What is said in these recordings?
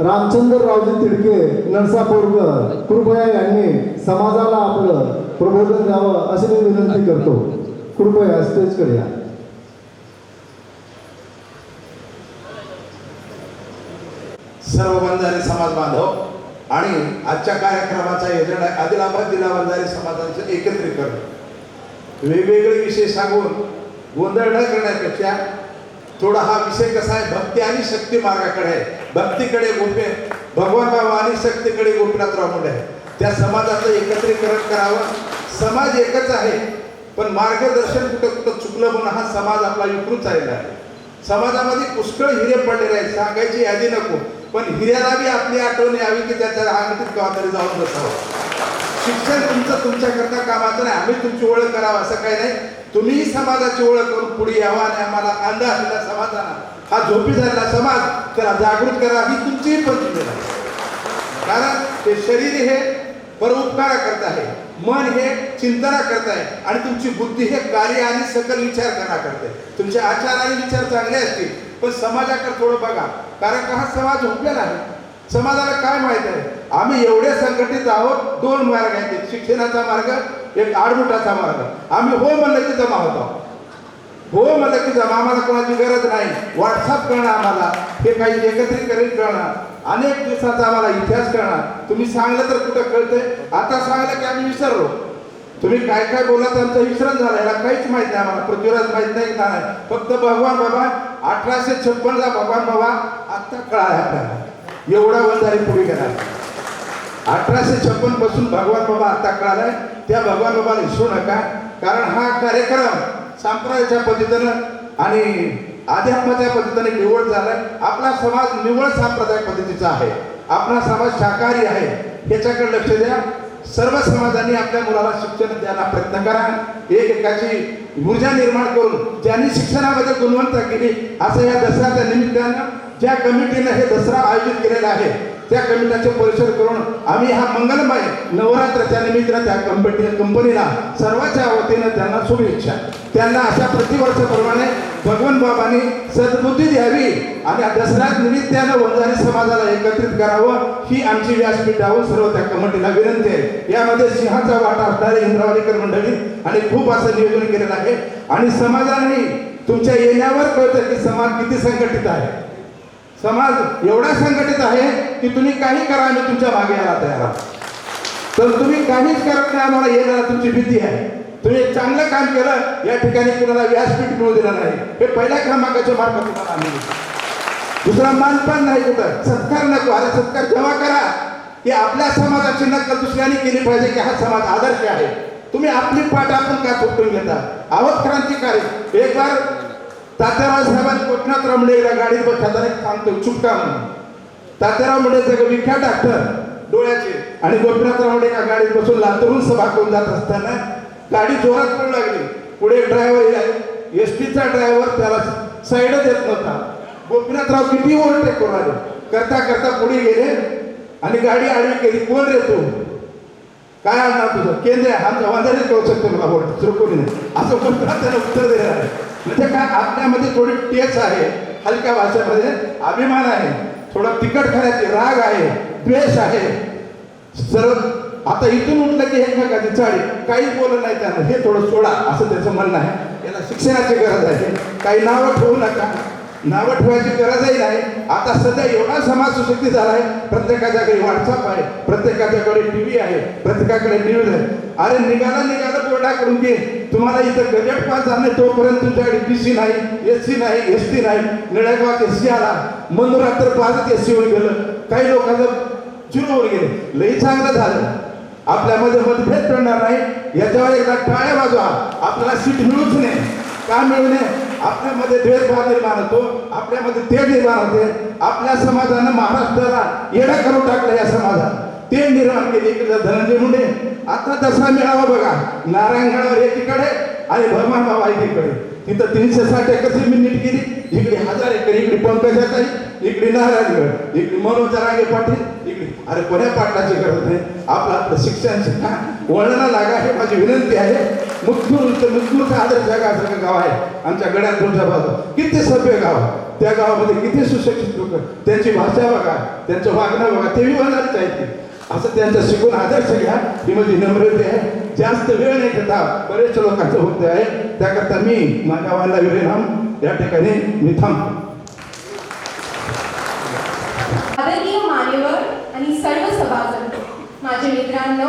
रामचंद्ररावजी तिडके नरसापूरकर कृपया यांनी समाजाला आपलं प्रबोधन द्यावं अशी मी विनंती करतो. कृपया स्टेजकडे या. सर्व बंजारी समाज बांधव आणि आजच्या कार्यक्रमाचा एजंडा आहे आदिलाबाद जिल्हा बंजारी समाजाचं एकत्रीकरण. वेगवेगळे विषय सांगून गोंधळ न करण्यापेक्षा थोडा हा विषय कसा आहे भक्ती आणि शक्ती मार्गाकडे आहे. भक्तीकडे गोपे भगवान बाबा आणि शक्तीकडे गोपीनाथराव मुंडे आहे त्या समाजाचं एकत्रीकरण करावं. समाज एकच आहे पण मार्गदर्शन कुठं कुठं चुकलं म्हणून हा समाज आपला विकृत झालेला आहे. समाजामध्ये पुष्कळ हिरे पडलेले आहेत सांगायची यादी नको. पण हिऱ्याला बी आपली आठवण यावी की त्याच्या अंगठीत केव्हा तरी जाऊन बसावं. शिक्षण तुमचं तुमच्याकरता कामाचं नाही आम्ही तुमची ओळख करावं असं काही नाही. तुम्हीही समाजाची ओळख करून पुढे यावा आणि आम्हाला अंदाज असलेला समाजाला हा झोपी झालेला समाज त्याला जागृत करा ही तुमचीही पण आहे. कारण ते शरीर हे परोपकार करत आहे मन हे चिंतना करत आहे आणि तुमची बुद्धी हे कार्य आणि सकल विचार करा करते. तुमचे आचार आणि विचार चांगले असतील पण समाजाकडे थोडं बघा. कारण का हा समाज झोपलेला आहे? समाजाला काय माहीत आहे? आम्ही एवढे संघटित आहोत दोन मार्ग आहेत. शिक्षणाचा मार्ग एक आडमुठाचा मार्ग. आम्ही हो म्हणलं की जमा होतो हो म्हणलं की जमा आम्हाला कोणाची गरज नाही. व्हॉट्सअप करणं आम्हाला. हे काही एकत्रीकरण करणं. अनेक दिवसाचा आम्हाला इतिहास कळणार तुम्ही सांगलं तर कुठं कळतंय? आता सांगलं की आम्ही विसरलो. तुम्ही काय काय बोलत आमचं विसरण झालं. याला काहीच माहीत नाही आम्हाला. पृथ्वीराज माहीत नाही का नाही? फक्त भगवान बाबा अठराशे छप्पनला भगवान बाबा आत्ता कळाला आपल्याला. एवढा वंजारी पुढे गेला. अठराशे छप्पनपासून भगवान बाबा आता कळालाय. त्या भगवान बाबाला विसरू नका. कारण हा कार्यक्रम संप्रदायाच्या पद्धतीनं आणि अध्यात्माच्या पद्धतीने निवड झालाय आपला समाज निवड संप्रदाय पद्धतीचा आहे. आपला समाज शाकाहारी आहे. याच्याकडे लक्ष द्या. सर्व समाजांनी आपल्या मुलाला शिक्षण द्यायला प्रयत्न करा. एक एकाची ऊर्जा निर्माण करून ज्यांनी शिक्षणामध्ये गुणवत्ता केली असं या दसऱ्याच्या निमित्तानं ज्या कमिटीनं हे दसरा आयोजित केलेला आहे त्या कमिटाचे परिसर करून आम्ही हा मंगलमय नवरात्राच्या निमित्तानं त्या कंपनी कंपनीला सर्वांच्या वतीनं त्यांना शुभेच्छा. त्यांना अशा प्रतिवर्षाप्रमाणे भगवान बाबांनी सद्बुद्धी द्यावी आणि दसऱ्या निमित्तानं वंजारी समाजाला एकत्रित करावं ही आमची व्यासपीठावर सर्व त्या कमिटीला विनंती आहे. यामध्ये सिंहाचा वाटा असणारे इंद्रावलीकर मंडळी आणि खूप असं नियोजन केलेलं आहे. आणि समाजाने तुमच्या येण्यावर कळतं की समाज किती संघटित आहे. समाज एवढा संघटित आहे की तुम्ही काही करा आम्ही तुमच्या मागे यायला तयार आहोत. तर तुम्ही काहीच करत नाही आम्हाला येणार तुमची भीती आहे. तुम्ही एक चांगलं काम केलं या ठिकाणी कुणाला व्यासपीठ मिळू दिलं नाही. हे पहिल्या क्रमांकाच्या मार्फत तुम्हाला आम्ही दुसरा मान पण नाही कुठं. सत्कार नको. अरे सत्कार जेव्हा करा की आपल्या समाजाची नक्कल दुसऱ्याने केली पाहिजे की हा समाज आदर्श आहे. तुम्ही आपली पाठ आपण का चुकून घेता? आहोत क्रांतिकारी. एक बार तात्याराव साहेबांनी कोकणात रमणेला गाडीत बसताना सांगतो चुटका म्हणून. तात्याराव मुंडे सगळं विख्यात डॉक्टर डोळ्याचे. आणि गोपीनाथ रावडे या गाडीत बसून लातूरून सभा करून जात असताना गाडी जोरात पडू लागली. पुढे ड्रायव्हर एस टीचा ड्रायव्हर त्याला साईडच देत नव्हता. गोपीनाथराव किती ओव्हरटेक करून आले. करता करता पुढे गेले आणि गाडी आडवी केली. कोण रे काय आणणार तुझं केंद्र आहे आमच्या वाजारीच करू शकते मला बोल दुसरं कोणी नाही असं गोपीनाथ त्याला उत्तर देणार आहे? म्हणजे काय आपल्यामध्ये थोडी टेच आहे? हलक्या भाषेमध्ये अभिमान आहे. थोडा तिखट खाण्याची राग आहे. द्वेष आहे. सरळ आता इथून उठलं की एकमेकाची चाळी. काही बोललं नाही त्यानं. हे थोडं सोडा असं त्याचं म्हणणं आहे. याला शिक्षणाची गरज आहे. काही नावं ठेवू नका. नावं ठेवायची गरजही नाही. आता सध्या एवढा समाज सुशक्ती झाला आहे प्रत्येकाच्या घरी व्हॉट्सअप आहे प्रत्येकाच्याकडे टी व्ही आहे प्रत्येकाकडे न्यूज आहे. अरे निघाला निघाला करून घे. तुम्हाला इथं गजेट पास झाले नाही तोपर्यंत तुमच्याकडे बी सी नाही एस सी नाही एस टी नाही निळ्यागावात एस सी आला. मनोरात्र पाचच एस सी वर गेलं. काही लोकांचं झिरोवर गेले. लई चांगलं झालं. आपल्यामध्ये मतभेद करणार नाही. याच्यावर एकदा टाळ्या वाजवा. आपल्याला सीट मिळूच नाही. का मिळू नये? आपल्यामध्ये भेदभाव निर्माण होतो आपल्यामध्ये ते निर्माण होते. आपल्या समाजानं महाराष्ट्राला येडा करून टाकलं या समाजात ते निर्माण केले इकडे धनंजय मुंडे. आता दसरा मेळावा बघा. नारायणगडावर एकीकडे आणि भगवान बाबा एकीकडे. तिथं तीनशे साठ एकर मिनिट नीट केली. इकडे हजार एकर इकडे पंकजाताई इकडे नारायणगड इकडे मनोज रागे पाटील इकडे. अरे कोण्या पाटलाची गरज नाही आपलं आपलं शिक्षण शिका. वळणा लागा हे माझी विनंती आहे. मुखूर ते मुतूरचं आदर जगासारखं गाव आहे. आमच्या गड्यात तुळजाबाजू किती सभ्य गाव? आहे. त्या गावामध्ये किती सुशिक्षित लोक? त्यांची भाषा बघा त्यांचं वागणं बघा ते विवादाच आहेत असं त्यांचा शिकून आदर्श घ्या. ही माझी नम्रते आहे. जास्त वेळ नाही घेता बरेच लोकांचं होत आहे. त्याकरता मी माझ्या वाला विरेराम या ठिकाणी मी थांबतो. आदरणीय मान्यवर आणि सर्व सभासद माझे मित्रांनो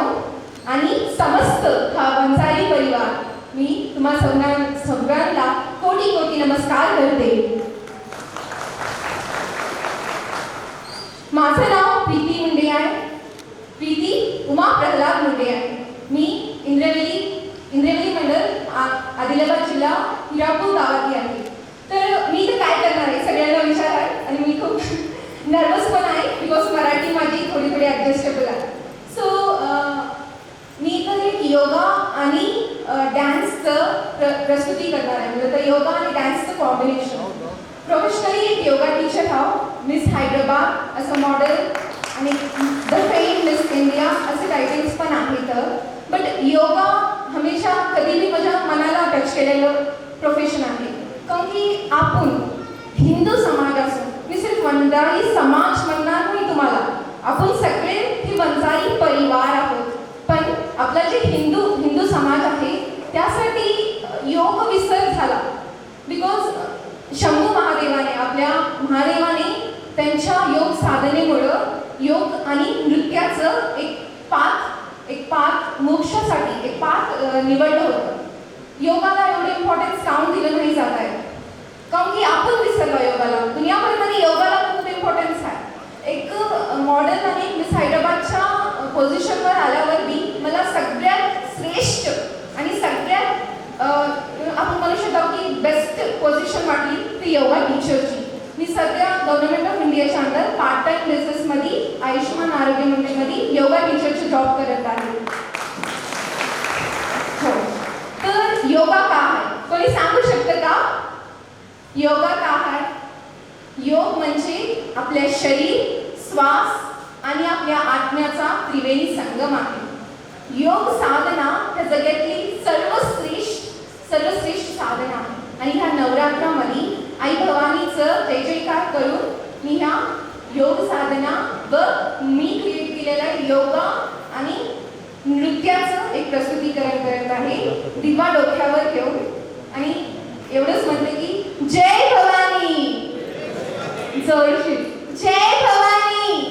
आणि समस्त हा वंजारी परिवार. मी तुम्हा सगळ्या सगळ्यांना कोटी कोटी नमस्कार करते. माझं नाव प्रीती मुंडे आहे. प्रीती उमा प्रल्हाद मुंडे आहे. मी इंद्रवेली इंद्रवेली मंडळ आदिलाबाद जिल्हा हिरापूर गावातली आहे तर मी तर काय करणार आहे सगळ्यांना विचार आहे आणि मी खूप नर्वस पण आहे बिकॉज मराठी माझी थोडी थोडी ॲडजस्टेबल आहे सो मी इथं एक योगा आणि डॅन्सचं प्र प्रस्तुती करणार आहे. म्हणजे तर योगा आणि डॅन्सचं कॉम्बिनेशन प्रोफेशनली एक yoga teacher have Miss Hyderabad असं मॉडेल आणि द फेम मिस इंडिया असे टायटल्स पण आहेत. बट योगा हमेशा कधीही माझ्या मनाला टच केलेलं प्रोफेशन आहे. कारण की आपण हिंदू समाज असून मी सिर्फ वंजारी समाज म्हणणार नाही तुम्हाला. आपण सगळे हे वंजारी परिवार आहोत. पण आपला जे हिंदू हिंदू समाज आहे त्यासाठी योग विसर झाला बिकॉज शंभू महादेवाने आपल्या महादेवाने त्यांच्या योग साधनेमुळं योग आणि नृत्याचं एक पाथ एक पाथ मोक्षासाठी एक पाथ निवडलं होतं. योगाला एवढं इम्पॉर्टन्स काउंट दिलं नाही जात आहे? काऊन की आपण विसरलो योगाला? दुनियाभरमध्ये योगाला खूप इम्पॉर्टन्स आहे. एक मॉडर्न आणि मिस हैदराबादच्या पोझिशनवर आल्यावर मी मला सगळ्यात श्रेष्ठ आणि सगळ्यात आपण म्हणू शकतो की बेस्ट पोझिशन वाटली ती योगा टीचरची मी सध्या गव्हर्नमेंट ऑफ इंडियाच्या अंडर पार्ट टाइम बिझनेसमध्ये आयुष्यमान आरोग्य मंडळमध्ये योगा टीचरची जॉब करत आहे. हो. तर योगा का आहे? कोणी सांगू शकतं का? योगा का आहे? योग म्हणजे आपल्या शरीर श्वास आणि आपल्या आत्म्याचा त्रिवेणी संगम आहे. योग साधना ह्या जगातली सर्वश्रेष्ठ सर्वश्रेष्ठ साधना आहे. आणि ह्या नवरात्रामध्ये आई भवानीचं जय जयकार करून मी ह्या योग साधना व मी क्रिएट केलेला योगा आणि नृत्याचं एक प्रस्तुतीकरण करत आहे. दिवा डोक्यावर घेऊन. आणि एवढंच म्हणते की जय भवानी. जोरशीर जय भवानी.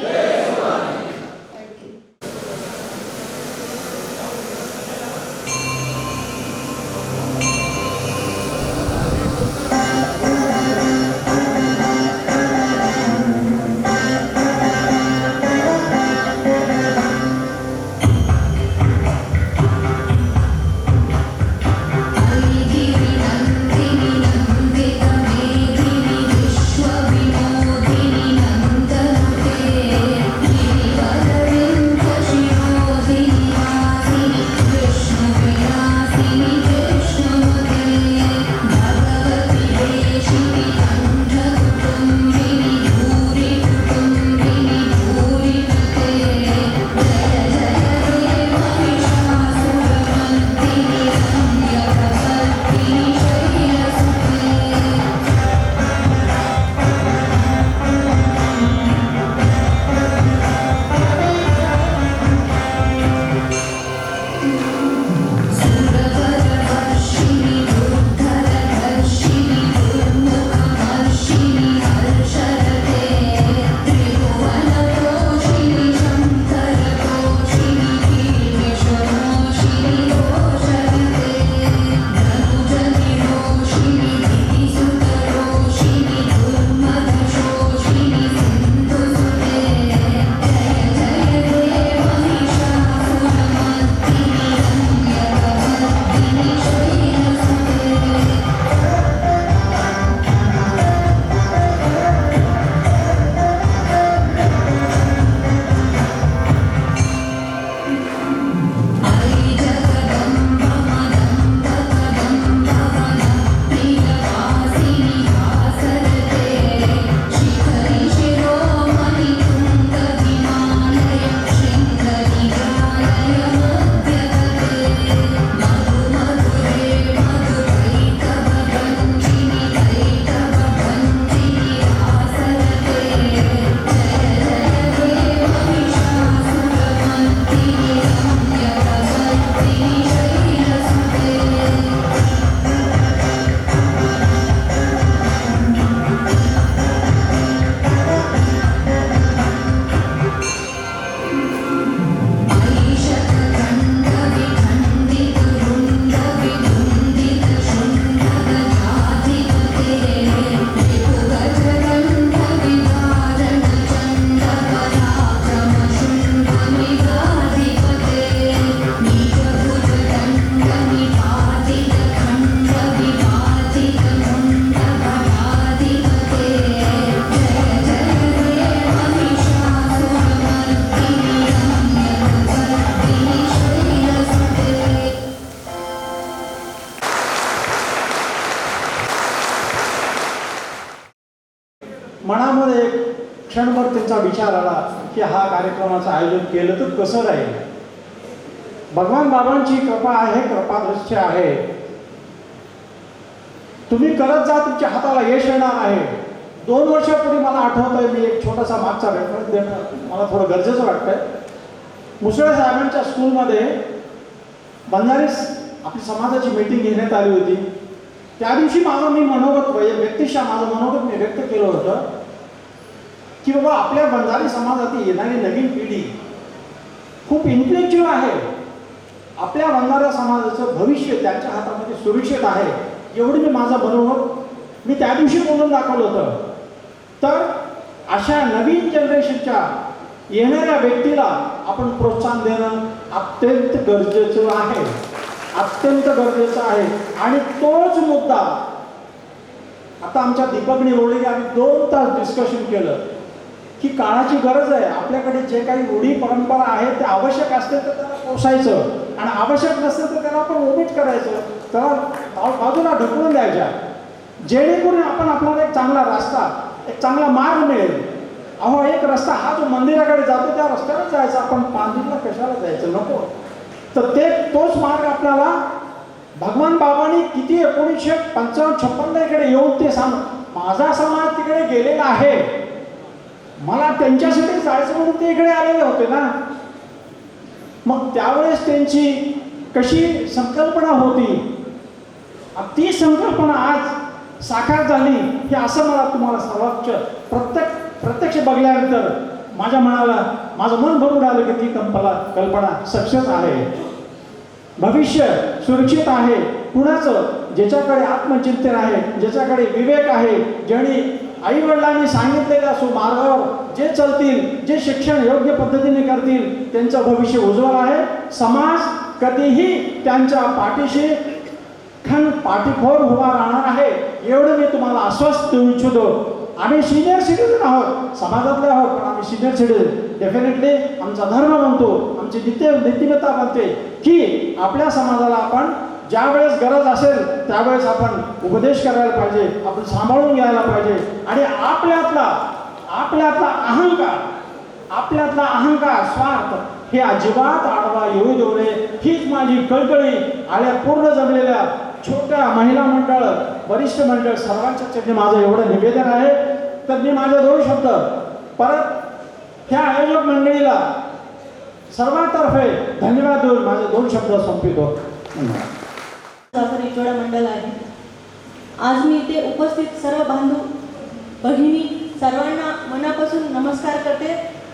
कसं राहील? भगवान बाबांची कृपा आहे कृपादृश्य आहे. तुम्ही करत जा तुमच्या हाताला यश येणार आहे. दोन वर्षापूर्वी मला आठवतंय मी एक छोटासा मागचा रेफरन्स देणं मला थोडं गरजेचं वाटतंय. मुसळे साहेबांच्या स्कूलमध्ये बंधारी आपली समाजाची मीटिंग घेण्यात आली होती. त्या दिवशी माझं मी मनोगत म्हणजे व्यक्तिशा व्यक्तिशः माझं मनोगत मी व्यक्त केलं होतं की बाबा आपल्या बंजारी समाजातील येणारी नवीन पिढी खूप इंटेलेक्च्युअल आहे. आपल्या बंजारा समाजाचं भविष्य त्यांच्या हातामध्ये सुरक्षित आहे. एवढं मी माझा मनोगत मी त्या दिवशी बोलून दाखवलं होतं. तर अशा नवीन जनरेशनच्या येणाऱ्या व्यक्तीला आपण प्रोत्साहन देणं अत्यंत गरजेचं आहे. अत्यंत गरजेचं आहे. आणि तोच मुद्दा आता आमच्या दीपकने ओळखी आम्ही दोन तास डिस्कशन केलं. की काळाची गरज आहे. आपल्याकडे जे काही रूढी परंपरा आहेत ते आवश्यक असते तर त्याला पोसायचं. आणि आवश्यक नसते तर त्याला आपण ओमिट करायचं. त्याला बाजूला ढकलून द्यायच्या. जेणेकरून आपण आपल्याला एक चांगला रस्ता एक चांगला मार्ग मिळेल. अहो एक रस्ता हा जो मंदिराकडे जातो त्या रस्त्यावर जायचा. आपण पांढरीला कशाला जायचं? नको. तर ते तोच मार्ग आपल्याला भगवान बाबांनी किती एकोणीसशे पंचावन्न छप्पन्न इकडे येऊन ते सांग माझा समाज तिकडे गेलेला आहे. मला त्यांच्यासाठी जायचं म्हणून ते इकडे आलेले होते ना. मग त्यावेळेस त्यांची कशी संकल्पना होती? ती संकल्पना आज साकार झाली हे असं मला तुम्हाला सर्वोच्च प्रत्येक प्रत्यक्ष बघल्यानंतर माझ्या मनाला माझं मन भरून आलं की ती कंपला कल्पना सक्सेस आहे. भविष्य सुरक्षित आहे. कुणाचं? ज्याच्याकडे आत्मचिंतन आहे ज्याच्याकडे विवेक आहे ज्याने आई वडिलांनी सांगितलेल्या सुमार्गावर जे चालतील जे शिक्षण योग्य पद्धतीने करतील त्यांचं भविष्य उज्ज्वल आहे. समाज कधीही त्यांच्या पाठीशी खन पाठीखोर उभा राहणार आहे एवढं मी तुम्हाला आश्वस्त देऊ इच्छितो. आम्ही सिनियर सिटीजन आहोत समाजातले आहोत पण आम्ही सिनियर सिटीजन डेफिनेटली आमचा धर्म म्हणतो आमची नित्य नीतिमत्ता म्हणते की आपल्या समाजाला आपण ज्या वेळेस गरज असेल त्यावेळेस आपण उपदेश करायला पाहिजे आपण सांभाळून घ्यायला पाहिजे. आणि आपल्यातला आपल्यातला अहंकार आपल्यातला अहंकार स्वार्थ हे अजिबात आडवा येऊ देऊ नये. हीच माझी कळकळी आल्या पूर्ण जमलेल्या छोट्या महिला मंडळ वरिष्ठ मंडळ सर्वांच्या चरणी माझं एवढं निवेदन आहे. तर मी माझे दोन शब्द परत ह्या आयोजक मंडळीला सर्वांतर्फे धन्यवाद देऊन माझे दोन शब्द संपितो धन्यवाद. साखर इटोडा मंडळ आहे. आज मी इथे उपस्थित सर्व बांधू बहिणी सर्वांना मनापासून नमस्कार करते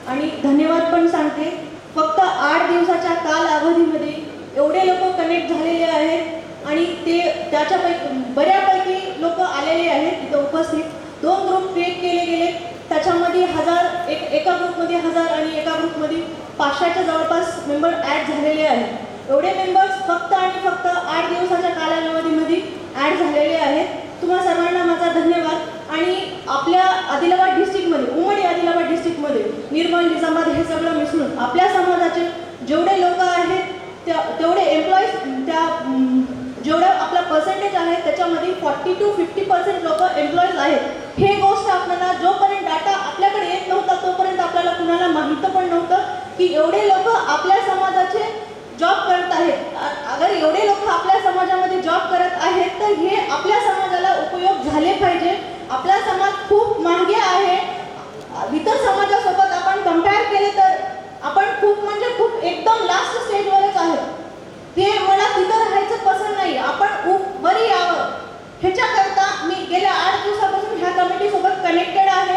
आणि धन्यवाद पण सांगते. फक्त आठ दिवसाच्या काल अवधीमध्ये एवढे लोक कनेक्ट झालेले आहेत आणि ते त्याच्यापैकी बऱ्यापैकी लोक आलेले आहेत इथं उपस्थित. दोन ग्रुप क्रिएट केले गेले. त्याच्यामध्ये हजार एक एका ग्रुपमध्ये हजार आणि एका ग्रुपमध्ये पाचशेच्या जवळपास मेंबर ॲड झालेले आहेत. एवढे मेंबर्स फक्त आणि फक्त आठ दिवसाच्या कालावधीमध्ये ॲड झालेले आहेत. तुम्हा सर्वांना माझा धन्यवाद. आणि आपल्या आदिलाबाद डिस्ट्रिक्टमध्ये उमडी आदिलाबाद डिस्ट्रिक्टमध्ये निर्मल निजामात हे सगळं मिसळून आपल्या समाजाचे जेवढे लोक आहेत त्या तेवढे एम्प्लॉईज त्या जेवढं आपला पर्सेंटेज आहे त्याच्यामध्ये फॉर्टी टू फिफ्टी पर्सेंट लोक एम्प्लॉईज आहेत. हे गोष्ट आपल्याला जोपर्यंत डाटा आपल्याकडे येत नव्हता तोपर्यंत आपल्याला कुणाला माहीत पण नव्हतं की एवढे लोक आपल्या समाजाचे जॉब करत आहेत. अगर एवढे लोक आपल्या समाजामध्ये जॉब करत आहेत तर हे आपल्या समाजाला उपयोग झाले पाहिजे. आपला समाज खूप मागे आहे. इतर समाजासोबत आपण कंपेअर केले तर आपण खूप म्हणजे खूप एकदम लास्ट स्टेजवरच आहे ते मला तिथं राहायचं पसंत नाही आपण उ- बरी यावं. ह्याच्याकरता मी गेल्या आठ दिवसापासून ह्या कमिटीसोबत कनेक्टेड आहे.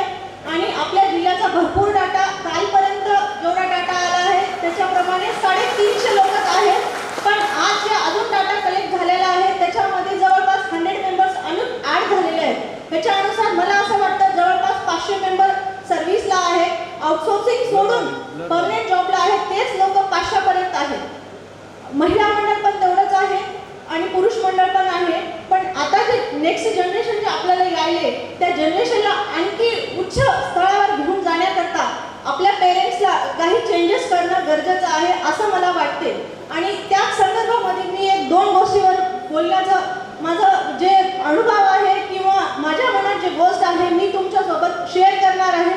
आणि आपल्या जिल्ह्याचा भरपूर डाटा कालपर्यंत जेवढा डाटा आला आहे त्याच्याप्रमाणे साडेतीनशे लोक आहेत पण आज जे अजून डाटा कलेक्ट झालेला आहे. त्याच्यामध्ये जवळपास हंड्रेड मेंबर्स अजून ॲड झालेले आहेत. त्याच्यानुसार मला असं वाटतं जवळपास पाचशे मेंबर सर्व्हिसला आहे. आउटसोर्सिंग सोडून परमनंट जॉबला आहे तेच लोक पाचशेपर्यंत आहेत. महिला मंडळ पण तेवढंच आहे आणि पुरुष मंडळ पण आहे. पण आता जे नेक्स्ट जनरेशन जे आपल्याला यायले त्या जनरेशनला आणखी उच्च स्थळावर घेऊन जाण्याकरता आपल्या पेरेंट्सला काही चेंजेस करणं गरजेचं आहे असं मला वाटते. आणि त्या संदर्भामध्ये मी एक दोन गोष्टीवर बोलण्याचं माझं जे अनुभव आहे किंवा माझ्या मनात जे गोष्ट आहे मी तुमच्यासोबत शेअर करणार आहे.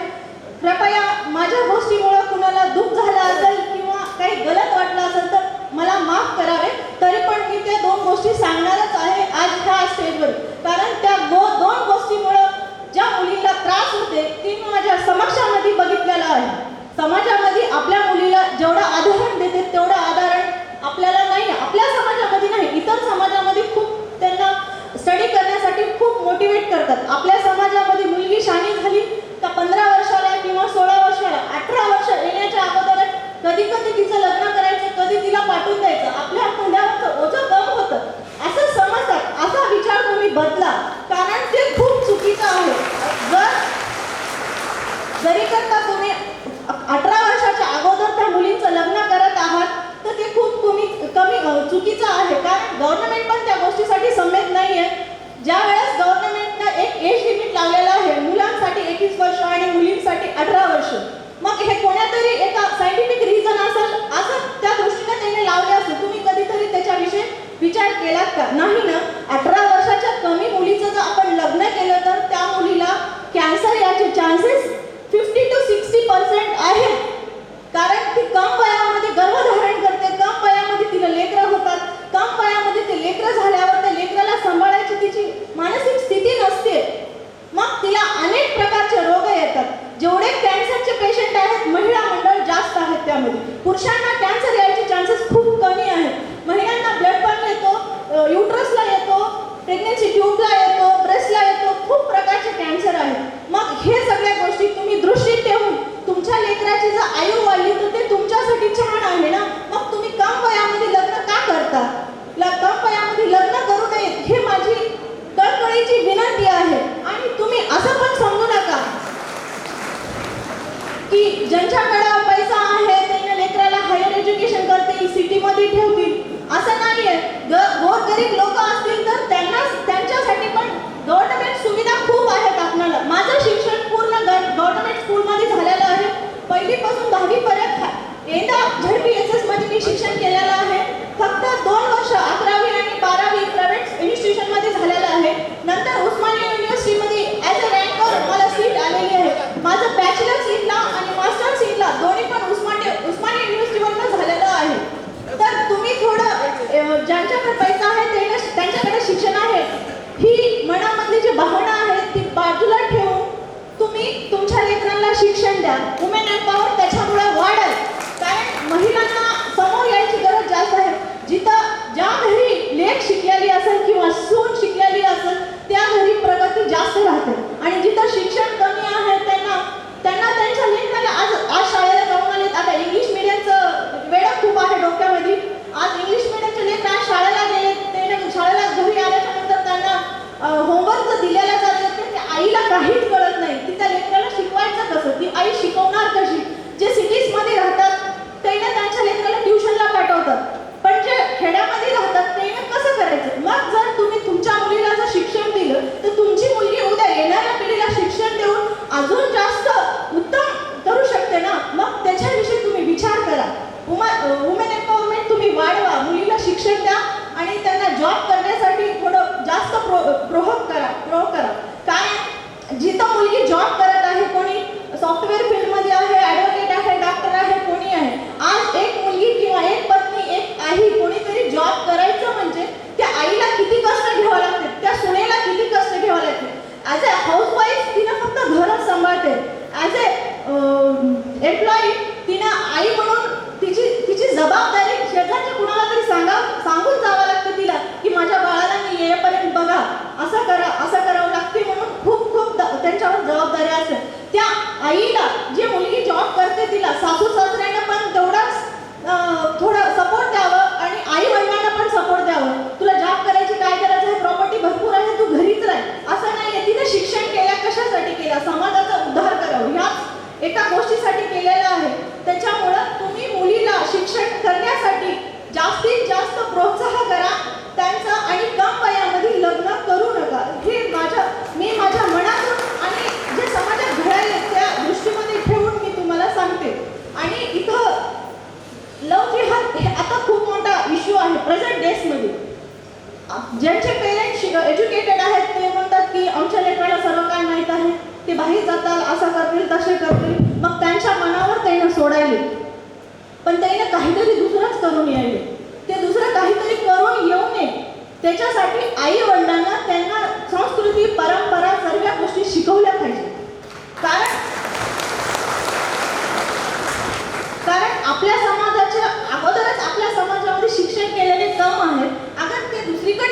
कृपया माझ्या गोष्टीमुळं कुणाला दुःख झालं असेल किंवा काही गलत वाटलं असेल तर मला माफ करावे. तरी पण मी त्या दोन गोष्टी सांगणारच आहे आज ह्या स्टेजवर कारण त्या गो दोन गोष्टीमुळं ज्या मुलीला त्रास होते ती मी माझ्या समक्षामध्ये बघितलेला आहे. समाजामध्ये आपल्या मुलीला जेवढं आधारण देते तेवढं आधार आपल्याला नाही आपल्या समाजामध्ये नाही इतर समाजामध्ये खूप त्यांना स्टडी करण्यासाठी खूप मोटिवेट करतात. आपल्या समाजामध्ये मुलगी शाणी झाली का पंधरा वर्षाला किंवा सोळा वर्षाला अठरा वर्ष येण्याच्या अगोदर कधी कधी तिचं लग्न करायचं कधी तिला पाठवून द्यायचं. आपल्या खांद्यावरचं ओझं कम होतं. असं समजतात असा विचार तुम्ही बदला कारण ते खूप चुकीचं आहे जर जरी करता तुम्ही अठरा वर्षाच्या अगोदर त्या मुलींचं लग्न करत आहात तर ते खूप तुम्ही कमी अ, चुकीचं आहे कारण गव्हर्नमेंट पण त्या गोष्टीसाठी संमत नाही आहे ज्या वेळेस गव्हर्नमेंटनं एक एज लिमिट लावलेलं आहे मुलांसाठी एकवीस वर्ष आणि मुलींसाठी अठरा वर्ष मग हे कोणातरी एका सायंटिफिक रिझन असेल असं त्या दृष्टीने त्यांनी लावले असेल तुम्ही कधीतरी त्याच्याविषयी विचार केलात का? नाही ना. अठरा वर्षाच्या कमी मुलीचं जर आपण लग्न केलं तर त्या मुलीला कॅन्सर याचे chances fifty to sixty percent आहेत कारण ती कम वयामध्ये गर्भधारण करते कम वयामध्ये तिला लेकरं होतात कम वयामध्ये ते लेकरं झाल्यावर त्या लेकराला सांभाळायची तिची मानसिक स्थिती नसते. मग तिला अनेक प्रकारचे रोग येतात. जेवढे कॅन्सरचे पेशंट आहेत महिला मंडळ जास्त आहेत त्यामध्ये. पुरुषांना कॅन्सर यायचे चान्सेस खूप कमी आहेत महिलांना ब्लड पण येतो युट्रसला येतो प्रेग्नेन्सी ट्यूबला येतो ब्रेस्टला येतो खूप प्रकारचे कॅन्सर आहेत मग हे सगळ्या गोष्टी तुम्ही दृष्टीत ठेवून तुमच्या लेकराची जर आयु वाढली तर ते तुमच्यासाठी छान आहे ना मग तुम्ही कम वयामध्ये लग्न का करता ल- कम वयामध्ये लग्न करू नयेत हे माझी कळकळीची विनंती आहे आणि तुम्ही असं पण समजू नका की ज्यांच्याकडं पैसा आहे त्यांना लेकराला हायर एज्युकेशन करतील सिटीमध्ये ठेवतील असं नाहीये ग गोरगरीब लोक असतील तर त्यांना त्यांच्यासाठी पण गव्हर्नमेंट सुविधा खूप आहेत आपल्याला माझं शिक्षण पूर्ण गव्हर्नमेंट स्कूलमध्ये झालेलं आहे पहिलीपासून दहावीपर्यंत एकदा झडपी एस एसमध्ये मी शिक्षण केलेलं आहे फक्त दोन वर्ष अकरावी आणि बारावी प्रायव्हेट इन्स्टिट्यूशनमध्ये झालेलं आहे नंतर उस्मानिया युनिव्हर्सिटीमध्ये ॲज अ रँकर मला सीट आलेली आहे माझं बॅचलर सीटला आणि मास्टर सीटला दोन्ही पण उस्मानिया उस्मानी युनिव्हर्सिटीवरनं झालेलं आहे. तर तुम्ही थोडं ज्यांच्याकडे पैसा आहे त्यांना त्यांच्याकडे शिक्षण आहे ही मनामधली जी भावना आहे ती बाजूला ठेवून तुम्ही तुमच्या लेकरांना शिक्षण द्या. वुमेन एम्पावर त्याच्यामुळे वाढेल. कारण महिलांना समोर यायची गरज जास्त आहे. जिथं ज्या घरी लेख शिकलेली असेल किंवा सून त्या घरी प्रगती जास्त राहते. आणि जिथं शिक्षण कमी आहे त्यांना त्यांना त्यांच्या लेकराला आज आज शाळेला जाऊन आलेत आता इंग्लिश मिडियमचं वेळ खूप आहे डोक्यामध्ये. आज इंग्लिश मिडियमचे लेकर आज शाळेला गेले ते शाळेला घरी आल्याच्यानंतर त्यांना होमवर्क दिलेला जात ते आईला काहीच कळत नाही. ती त्या लेकराला शिकवायचं कसं? ती आई शिकवणार कशी? जे सिटीजमध्ये राहतात त्यांना त्यांच्या लेकराला ट्युशनला पाठवतात. पण जे खेड्यामध्ये राहतात त्यांना कसं करायचं? मग जर तुम्ही तुमच्या मुलीला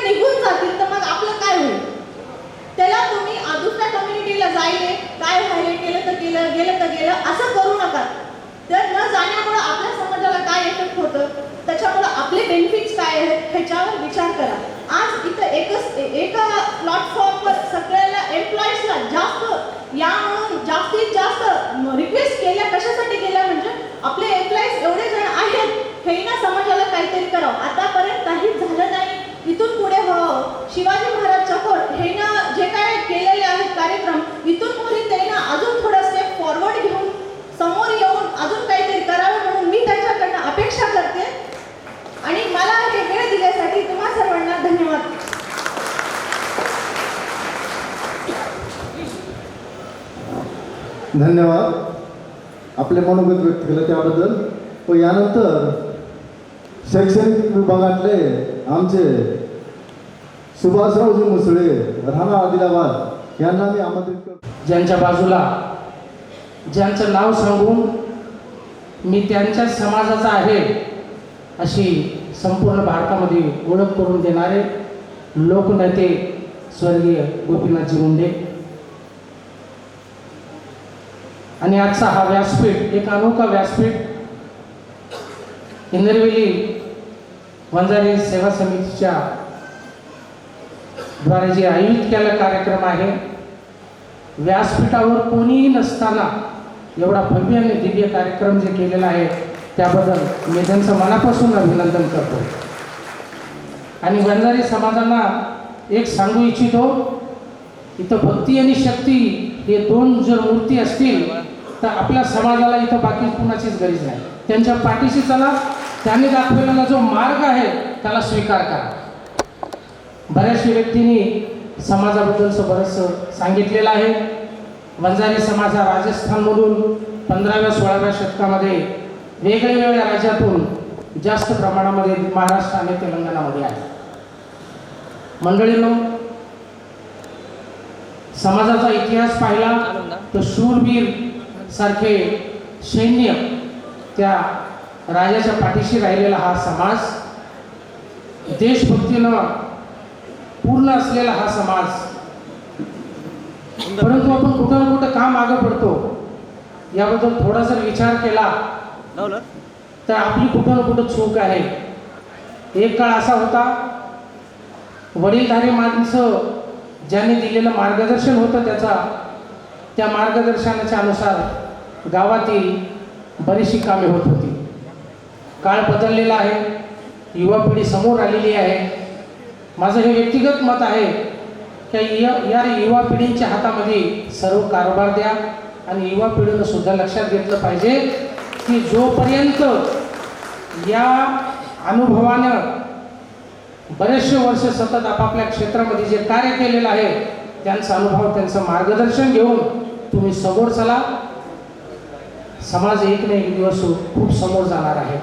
निघून जातील तर मग आपलं काय होईल? त्याला तुम्ही दुसऱ्या कम्युनिटीला जाईल काय व्हायले केलं तर केलं गेलं तर गेलं असं करू नका. तर न जाण्यामुळं आपल्या समाजाला काय इफेक्ट होतं त्याच्यामुळं आपले बेनिफिट्स काय आहेत ह्याच्यावर विचार करा. आज इथं एकच एका प्लॅटफॉर्मवर सगळ्याला एम्प्लॉईजला जास्त या म्हणून जास्तीत जास्त रिक्वेस्ट केल्या कशासाठी केल्या म्हणजे आपले एम्प्लॉईज एवढे जण आहेत हे ना समाजाला काहीतरी करावं. आतापर्यंत काहीच झालं नाही. इथून पुढे व्हावं. शिवाजी महाराज चकोर हे ना जे काय केलेले आहेत कार्यक्रम इथून पुढे त्यांना अजून थोडं स्टेप फॉरवर्ड घेऊन समोर येऊन अजून काहीतरी करावं म्हणून मी त्यांच्याकडनं अपेक्षा करते. आणि मला हे वेळ दिल्यासाठी तुम्हा सर्वांना धन्यवाद. धन्यवाद. आपले मनोगत व्यक्त केलं त्याबद्दल. व यानंतर शैक्षणिक विभागातले आमचे सुभाषरावजी मुसळे राणा आदिलाबाद यांना मी आमंत्रित करतो. ज्यांच्या बाजूला ज्यांचं नाव सांगून मी त्यांच्याच समाजाचा आहे अशी संपूर्ण भारतामध्ये ओळख करून देणारे लोकनेते स्वर्गीय गोपीनाथजी मुंडे. आणि आजचा हा व्यासपीठ एक अनोखा व्यासपीठ इंद्रवेली वंजारी सेवा समितीच्या द्वारे जे आयोजित केला कार्यक्रम आहे व्यासपीठावर कोणीही नसताना एवढा भव्य आणि दिव्य कार्यक्रम जे केलेला आहे त्याबद्दल मी त्यांचं मनापासून अभिनंदन करतो. आणि वंजारी समाजांना एक सांगू इच्छितो इथं भक्ती आणि शक्ती हे दोन जर मूर्ती असतील तर आपल्या समाजाला इथं बाकी कुणाचीच गरज नाही. त्यांच्या पाठीशी चला त्यांनी दाखवलेला जो मार्ग आहे त्याला स्वीकार करा. बऱ्याचशा व्यक्तींनी समाजाबद्दलचं बरंचसं सांगितलेलं आहे. वंजारी समाज हा राजस्थानमधून पंधराव्या सोळाव्या शतकामध्ये वेगळ्या राज्यातून जास्त प्रमाणामध्ये महाराष्ट्र आणि तेलंगणामध्ये आहे. मंडळींनो समाजाचा इतिहास पाहिला तर शूरवीर सारखे सैन्य त्या राजाच्या पाठीशी राहिलेला हा समाज देशभक्तीनं पूर्ण असलेला हा समाज. परंतु आपण कुठं ना कुठं का मागं पडतो याबद्दल थोडा जर विचार केला तर आपली कुठं ना कुठं चूक आहे. एक काळ असा होता वडीलधारी माणसं ज्यांनी दिलेलं मार्गदर्शन होतं त्याचा त्या मार्गदर्शनाच्या अनुसार गावातील बरीचशी कामे होत होती. काळ बदललेला आहे. युवा पिढी समोर आलेली आहे. माझं हे व्यक्तिगत मत आहे की या या युवा पिढींच्या हातामध्ये सर्व कारभार द्या आणि युवा पिढीनं सुद्धा लक्षात घेतलं पाहिजे की जोपर्यंत या अनुभवानं बरेचसे वर्ष सतत आपापल्या क्षेत्रामध्ये जे कार्य केलेलं आहे त्यांचा अनुभव त्यांचं मार्गदर्शन घेऊन तुम्ही समोर चला. समाज एक ना एक दिवस खूप समोर जाणार आहे.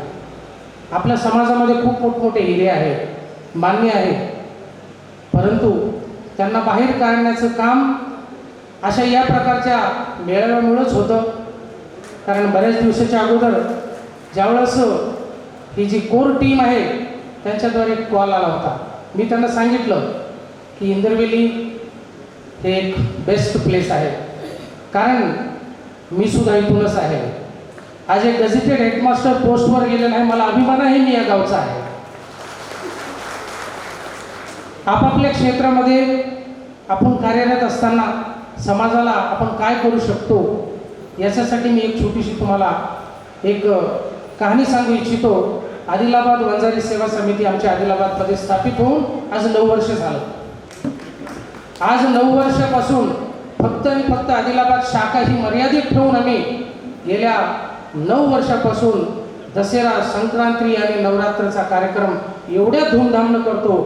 आपल्या समाजामध्ये खूप मोठमोठे हिरे आहेत मान्य आहे परंतु त्यांना बाहेर काढण्याचं काम अशा या प्रकारच्या मेळाव्यामुळंच होतं. कारण बऱ्याच दिवसाच्या अगोदर ज्यावेळेस ही जी कोर टीम आहे त्यांच्याद्वारे एक कॉल आला होता. मी त्यांना सांगितलं की इंदरवेली हे एक बेस्ट प्लेस आहे. कारण मी सुद्धा इथूनच आहे. आज एक गझिटेड हेडमास्टर पोस्टवर गेलेला आहे. मला अभिमान आहे मी या गावचा आहे. आपापल्या क्षेत्रामध्ये आपण कार्यरत असताना समाजाला आपण काय करू शकतो याच्यासाठी मी एक छोटीशी तुम्हाला एक कहाणी सांगू इच्छितो. आदिलाबाद वंजारी सेवा समिती आमच्या आदिलाबादमध्ये स्थापित होऊन आज नऊ वर्ष झालं. आज नऊ वर्षापासून फक्त आणि फक्त आदिलाबाद शाखा ही मर्यादित ठेवून आम्ही गेल्या नऊ वर्षापासून दसरा संक्रांती आणि नवरात्रचा कार्यक्रम एवढ्या धूमधामनं करतो.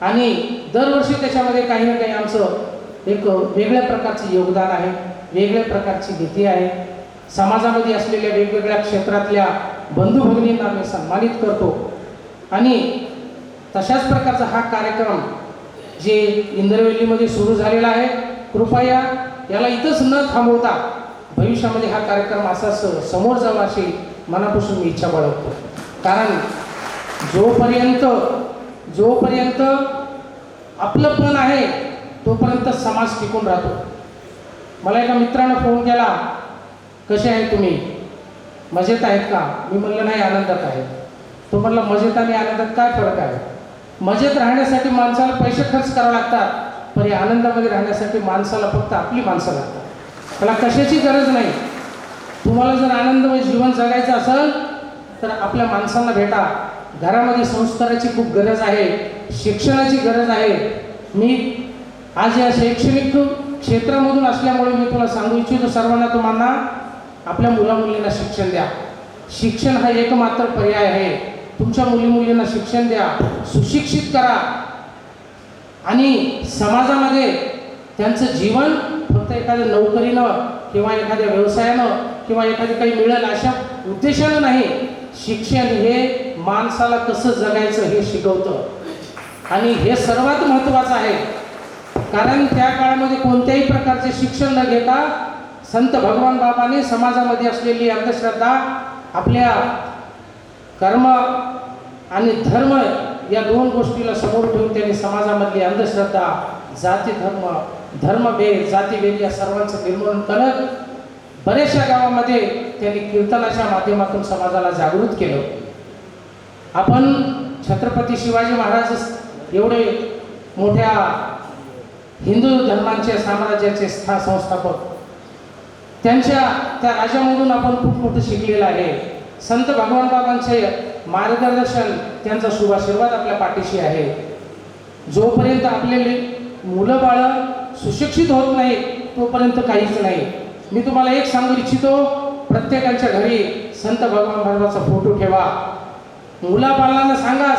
आणि दरवर्षी त्याच्यामध्ये काही ना काही आमचं एक वेगळ्या प्रकारचं योगदान आहे वेगळ्या प्रकारची भीती आहे. समाजामध्ये असलेल्या वेगवेगळ्या क्षेत्रातल्या बंधू भगिनींना सन्मानित करतो. आणि तशाच प्रकारचा हा कार्यक्रम जे इंद्रवेलीमध्ये सुरू झालेला आहे कृपया याला इथंच न थांबवता भविष्यामध्ये हा कार्यक्रम असा समोर जाऊन अशी मनापासून मी इच्छा बाळगतो. कारण जोपर्यंत जोपर्यंत आपलं पण आहे तोपर्यंत समाज टिकून राहतो. मला एका मित्रानं फोन केला कसे आहे तुम्ही? मजेत आहेत का? मी म्हणलं नाही आनंदात आहे. तो म्हणला मजेत आणि आनंदात काय फरक आहे? मजेत राहण्यासाठी माणसाला पैसे खर्च करावे लागतात पण या आनंदामध्ये राहण्यासाठी माणसाला फक्त आपली माणसं लागतात. मला कशाची गरज नाही. तुम्हाला जर आनंदमय जीवन जगायचं असेल तर आपल्या माणसांना भेटा. घरामध्ये संस्काराची खूप गरज आहे शिक्षणाची गरज आहे. मी आज या शैक्षणिक क्षेत्रामधून असल्यामुळे मी तुला सांगू इच्छितो सर्वांना तुम्हाला आपल्या मुलामुलींना शिक्षण द्या. शिक्षण हा एकमात्र पर्याय आहे. तुमच्या मुली मुलींना शिक्षण द्या. सुशिक्षित करा. आणि समाजामध्ये त्यांचं जीवन फक्त एखाद्या नोकरीनं किंवा एखाद्या व्यवसायानं किंवा एखादी काही मिळेल अशा उद्देशानं नाही शिक्षण हे माणसाला कसं जगायचं हे शिकवतं. आणि हे सर्वात महत्त्वाचं आहे. कारण त्या काळामध्ये कोणत्याही प्रकारचे शिक्षण न घेता संत भगवान बाबाने समाजामध्ये असलेली अंधश्रद्धा आपल्या कर्म आणि धर्म या दोन गोष्टीला समोर ठेवून त्यांनी समाजामधली अंधश्रद्धा जाती धर्म धर्मभेद जातीभेद या सर्वांचं निर्मूलन करत बऱ्याचशा गावामध्ये त्यांनी कीर्तनाच्या माध्यमातून समाजाला जागृत केलं. आपण छत्रपती शिवाजी महाराज एवढे मोठ्या हिंदू धर्मांचे साम्राज्याचे स्था संस्थापक. त्यांच्या त्या राजामधून आपण खूप मोठं शिकलेलं आहे. संत भगवान बाबांचे मार्गदर्शन त्यांचा शुभाशीर्वाद आपल्या पाठीशी आहे. जोपर्यंत आपले मुलं बाळं सुशिक्षित होत नाही तोपर्यंत काहीच नाही. मी तुम्हाला एक सांगू इच्छितो प्रत्येकाच्या घरी संत भगवान बाबाचा फोटो ठेवा. मुलाबाळांना सांगा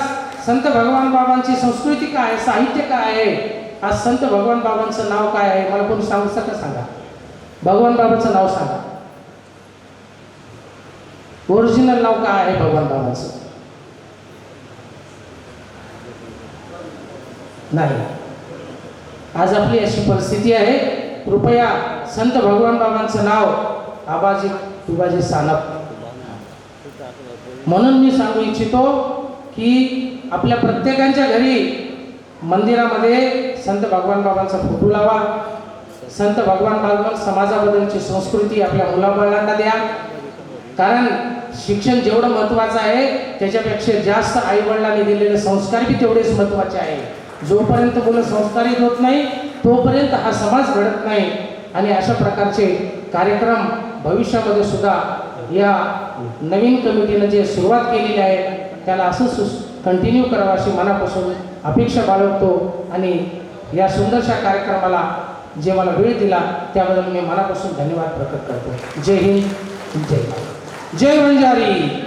संत भगवान बाबांची संस्कृती काय आहे साहित्य काय आहे? आज संत भगवान बाबांचं नाव काय आहे? मला कोणी सांगू शकता सांगा? भगवान बाबाचं नाव सांगा. ओरिजिनल नाव काय आहे भगवान बाबांचं? नाही. आज आपली अशी परिस्थिती आहे. कृपया संत भगवान बाबांचं नाव आबाजी तुबाजी सानप. म्हणून मी सांगू इच्छितो की आपल्या प्रत्येकांच्या घरी मंदिरामध्ये संत भगवान बाबांचा फोटो लावा. संत भगवान बाबा समाजाबद्दलची संस्कृती आपल्या मुलाबाळांना द्या. कारण शिक्षण जेवढं महत्त्वाचं आहे त्याच्यापेक्षा जास्त आईवडिलांनी दिलेले संस्कार बी तेवढेच महत्त्वाचे आहे. जोपर्यंत मुलं संस्कारित होत नाही तोपर्यंत हा समाज घडत नाही. आणि अशा प्रकारचे कार्यक्रम भविष्यामध्ये सुद्धा या नवीन कमिटीनं जे सुरुवात केलेली आहे त्याला असं सु कंटिन्यू करावं अशी मनापासून अपेक्षा बाळगतो. आणि या सुंदरशा कार्यक्रमाला जे मला वेळ दिला त्याबद्दल मी मनापासून धन्यवाद प्रकट करतो. जय हिंद. जय भारत. जय बंजारी